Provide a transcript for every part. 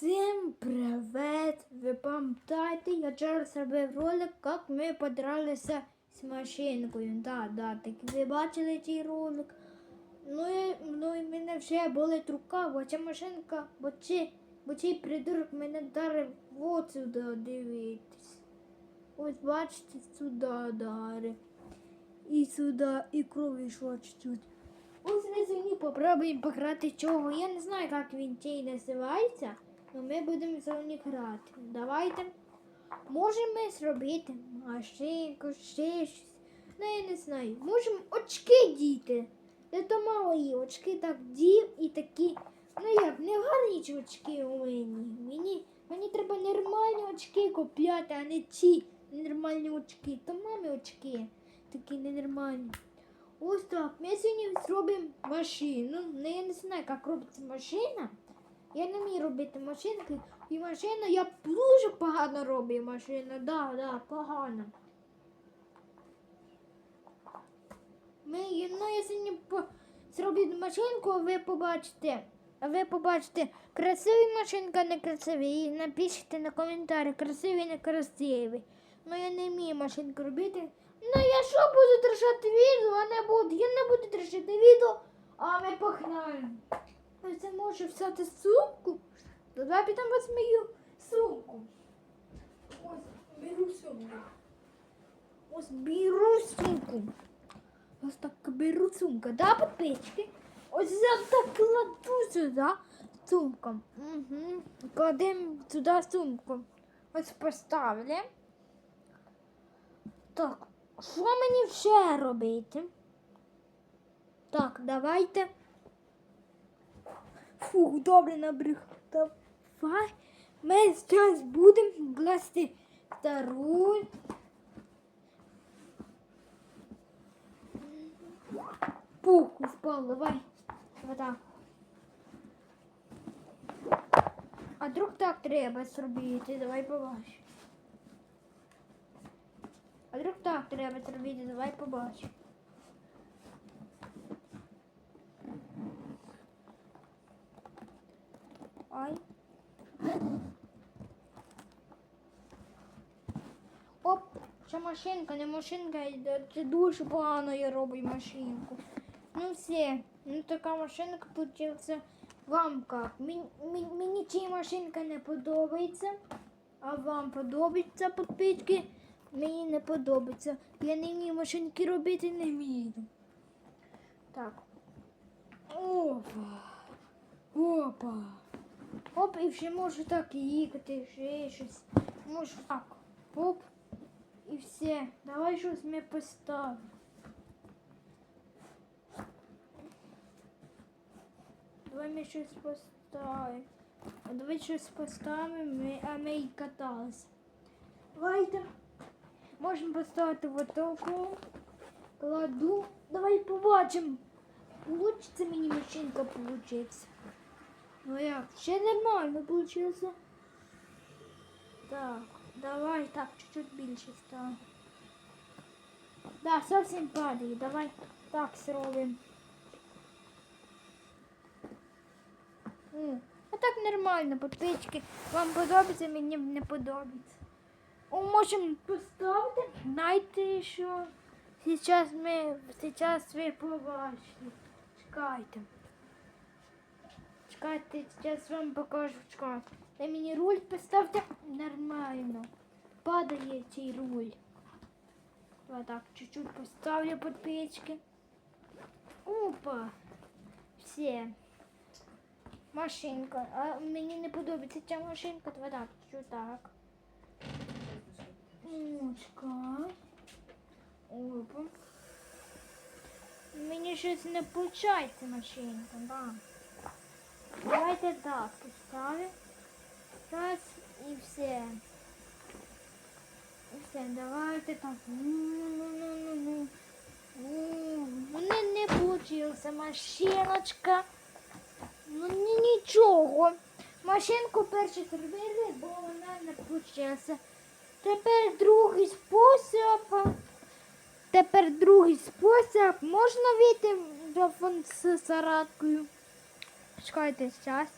Всім привіт! Ви пам'ятаєте, я вчора зробив ролик, як ми подралися з машинкою. Да, да, так ви бачили цей ролик. Ну і, ну і мене вже болить рука, бо ця машинка, бо цей, бо цей придурок мене дарив от сюди дивитись. Ось бачите, сюди дарив. І сюди, і кров йшла чуть-чуть. Ось ми сьогодні попробуємо пограти чого. Я не знаю, як він цей називається, але ми будемо сьогодні грати. Давайте. Можемо зробити машинку, ще щось. Ну, я не знаю. Можемо очки діти. Це то мої очки так дів і такі. Ну як, не гарні очки у мені. Мені, мені треба нормальні очки купляти, а не ці нормальні очки. То мамі очки такі ненормальні. Ось так. Ми сьогодні зробимо машину. Ну, я не знаю, як робиться машина. Я не вмію робити машинки. І машину я дуже погано роблю машину. Да, да, погано. Ми, ну, я сьогодні по... зроблю машинку, ви побачите. А ви побачите, красивий машинка, не красивий. І напишіть на коментарі, красивий, не красивий. Ну я не вмію машинку робити. Ну я що буду держати відео, а не буду. Я не буду держати відео, а ми погнали. Ось це може взяти сумку. Давай підемо мою сумку. Ось беру сумку. Ось беру сумку. Ось так беру сумку, да, підписчики? Ось я так кладу сюди сумку. Угу. Кладемо сюди сумку. Ось поставили. Так, що мені ще робити? Так, давайте. Фух, добре набріг. Давай. Ми зараз будемо класти вторую. Пух, упал, давай. Вот так. А друг так треба зробити, давай побачимо. А вдруг так треба зробити, давай побачимо. Ай. Оп, це машинка, не машинка, це дуже погано я роблю машинку. Ну все, ну така машинка получилася вам як? Мені, ця машинка не подобається, а вам подобається підписки. Мені не подобається. Я не вмію машинки робити не вмію. Так. Опа. Опа. Оп, і ще можу так їхати, ще щось. Можу так. Оп. І все. Давай щось ми поставимо. Давай ми щось поставимо. А давай щось поставимо, а ми і каталися. Давайте. Можемо поставити в таку. Кладу. Давай побачимо. Получиться мені машинка получиться. Ну як? Ще нормально получилося. Так, давай так, чуть-чуть більше ставимо. Да, зовсім падає. Давай так зробимо. А так нормально, подписчики. Вам подобається, мені не подобається. О, можемо поставити. Знаєте, що зараз ми зараз ви побачите. Чекайте. Чекайте, зараз вам покажу. Чекайте. Та мені руль поставте нормально. Падає цей руль. Вот так, чуть-чуть поставлю подпечки. Опа. Все. Машинка. А мені не подобається ця машинка. Вот так, чуть так. Мучка. Опа. Мені щось не виходить машинка, да. Давайте так поставимо. Раз і все. І все, давайте У мене не вийшла машиночка. Ну ні, нічого. Машинку перше зробили, бо вона не вийшла. Тепер другий спосіб. Тепер другий спосіб. Можна вийти в телефон з сараткою. Чекайте зараз.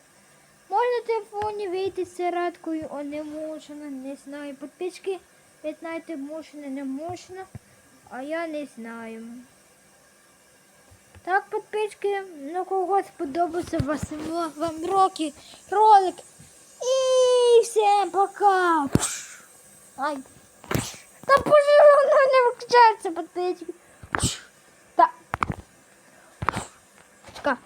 Можна на телефоні вийти з сиреткою, а не можна, не знаю. Підписки, ви знаєте, можна, не можна, а я не знаю. Так, підписки, ну кого сподобався вас, вам роки, ролик. І всім пока. Ай. Та воно не виключається підписки. Так. Чекай.